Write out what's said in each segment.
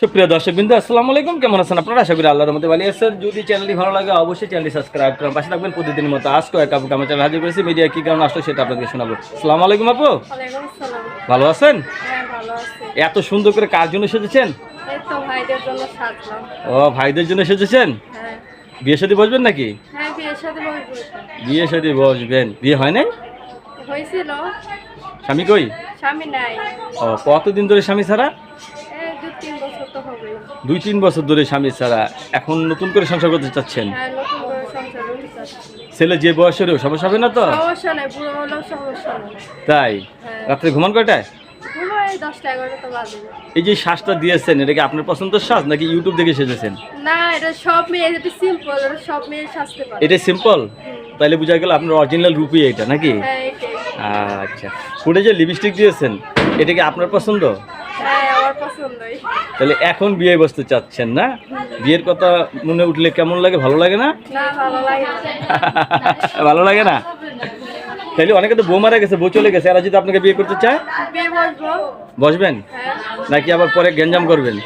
সুপ্রিয় দর্শক বিন্দু আসসালামু আলাইকুম। কেমন আছেন আপনারা? আশা করি আল্লাহর মধ্যে ভালো আছেন। যদি চ্যানেলটি ভালো লাগে অবশ্যই চ্যানেলটি সাবস্ক্রাইব করুন পাশে থাকবেন। প্রতিদিনের মতো আজকে এক আপু আমার চ্যানেল হাজির করেছি মিডিয়া কী কারণ আসলো সেটা আপনাদের শোনাবো। আসসালামু আলাইকুম আপু। ভালো আছেন? হ্যাঁ এত সুন্দর করে কার জন্য সেজেছেন? ও ভাইদের জন্য সেজেছেন? হ্যাঁ। বিয়ে সাথে বসবেন নাকি? হ্যাঁ বিয়ে সাথে বসবেন। বিয়ে হয় নাই? স্বামী কই? স্বামী নাই। ও কতদিন ধরে স্বামী ছাড়া এই দু তিন বছর তো হবে দুই তিন বছর ধরে স্বামী ছাড়া এখন নতুন করে সংসার করতে চাচ্ছেন? হ্যাঁ। ছেলে যে বয়সেরও সমস্যা হবে না তো? তাই? হ্যাঁ। রাত্রে ঘুমান কয়টায়? এই যে শ্বাসটা দিয়েছেন এটা কি আপনার পছন্দের শ্বাস নাকি ইউটিউব দেখে সেজেছেন? না এটা সব মেয়ে এটা সিম্পল এটা সব মেয়ে সাজতে পারে। এটা সিম্পল হুম। বোঝা গেল আপনার অরিজিনাল রূপই এটা নাকি? হ্যাঁ আচ্ছা। ফুটে যে লিপস্টিক দিয়েছেন এটা কি আপনার পছন্দ? হ্যাঁ আমার পছন্দই। তাহলে এখন বিয়ে বসতে চাচ্ছেন না? বিয়ের কথা মনে উঠলে কেমন লাগে? ভালো লাগে না? ভালো লাগে না। তাহলে অনেকে তো বউ মারা গেছে বউ চলে গেছে। এরা যদি আপনাকে বিয়ে করতে চায়? বসবেন? হ্যাঁ। নাকি আবার পরে গ্যাঞ্জাম করবেন?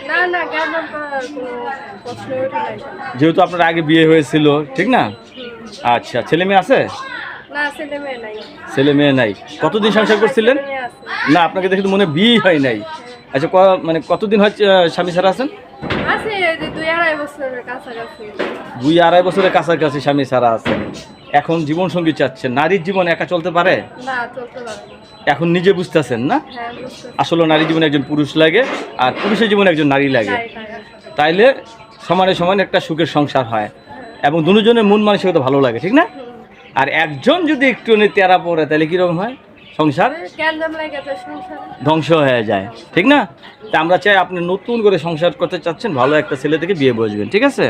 যেহেতু আপনার আগে বিয়ে হয়েছিল ঠিক না? আচ্ছা ছেলে মেয়ে আছে? ছেলে মেয়ে নাই। কতদিন সংসার করছিলেন। না আপনাকে দেখে তো মনে বিয়ে হয় নাই। আচ্ছা ক- মানে কতদিন হচ্ছে স্বামী ছাড়া আছেন? দুই আড়াই বছরের কাছাকাছি। স্বামী ছাড়া আছেন। এখন জীবন সঙ্গী চাচ্ছেন। নারীর জীবন একা চলতে পারে। এখন নিজে বুঝতেছেন না? হ্যাঁ আসলে নারী জীবনে একজন পুরুষ লাগে আর পুরুষের জীবনে একজন নারী লাগে। তাই, তাই। তাইলে সমানে সমান একটা সুখের সংসার হয়। এবং দুজনের মন মানসিকতা ভালো লাগে ঠিক না? আর একজন যদি একটু তেরা পড়ে তাহলে কীরকম হয়? সংসার? ধ্বংস হয়ে যায়। ঠিক না? তা আমরা চাই আপনি নতুন করে সংসার করতে চাচ্ছেন ভালো একটা ছেলে থেকে বিয়ে বসবেন ঠিক আছে?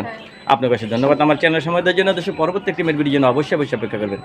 আপনার কাছে ধন্যবাদ। আমার চ্যানেল সময় দেওয়ার জন্য দেশের পরবর্তী একটি মেট ভিডিও জন্য অবশ্যই অবশ্যই অপেক্ষা করবেন।